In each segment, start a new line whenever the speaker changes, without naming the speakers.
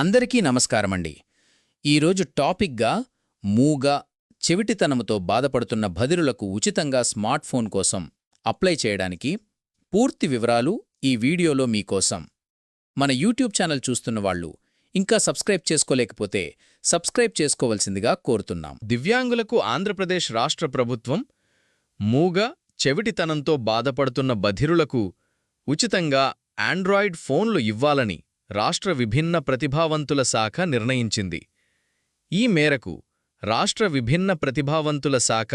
అందరికీ నమస్కారమండి. ఈరోజు టాపిక్గా మూగ చెవిటితనముతో బాధపడుతున్న బదిరులకు ఉచితంగా స్మార్ట్ ఫోన్ కోసం అప్లై చేయడానికి పూర్తి వివరాలు ఈ వీడియోలో మీకోసం. మన యూట్యూబ్ ఛానల్ చూస్తున్న వాళ్ళు ఇంకా సబ్స్క్రైబ్ చేసుకోలేకపోతే సబ్స్క్రైబ్ చేసుకోవలసిందిగా కోరుతున్నాం.
దివ్యాంగులకు ఆంధ్రప్రదేశ్ రాష్ట్ర ప్రభుత్వం మూగ చెవిటితనంతో బాధపడుతున్న బధిరులకు ఉచితంగా ఆండ్రాయిడ్ ఫోన్లు ఇవ్వాలని రాష్ట్ర విభిన్న ప్రతిభావంతుల శాఖ నిర్ణయించింది. ఈ మేరకు రాష్ట్ర విభిన్న ప్రతిభావంతుల శాఖ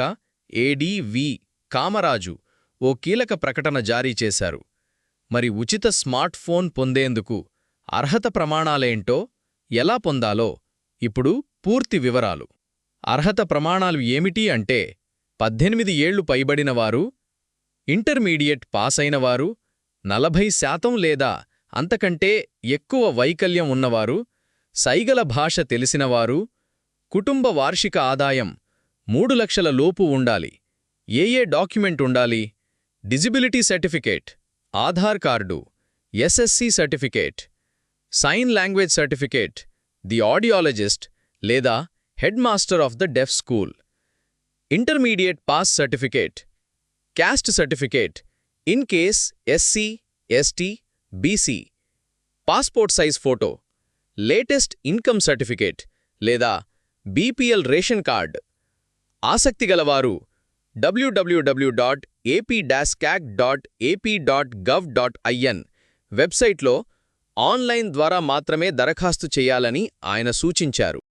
ఏడీవి కామరాజు ఓ కీలక ప్రకటన జారీ చేశారు. మరి ఉచిత స్మార్ట్ ఫోన్ పొందేందుకు అర్హత ప్రమాణాలేంటో ఎలా పొందాలో ఇప్పుడు పూర్తి వివరాలు. అర్హత ప్రమాణాలు ఏమిటి అంటే పద్దెనిమిది ఏళ్ళు పైబడినవారు ఇంటర్మీడియట్ పాసైనవారు నలభై శాతం లేదా అంతకంటే ఎక్కువ వైకల్యం ఉన్నవారు సైగల భాష తెలిసినవారు కుటుంబ వార్షిక ఆదాయం మూడు లక్షల లోపు ఉండాలి. ఏ ఏ డాక్యుమెంట్ ఉండాలి? Disability certificate Aadhaar card SSC certificate sign language certificate the audiologist లేదా head master of the deaf school. Intermediate pass certificate caste certificate in case SC ST BC passport size photo latest income certificate లేదా BPL ration card. ఆసక్తి గలవారు డబ్ల్యూడబ్ల్యూడబ్ల్యూ dot AP dash cac dot AP dot gov dot IN వెబ్సైట్లో online ద్వారా మాత్రమే దరఖాస్తు చేయాలని ఆయన సూచించారు.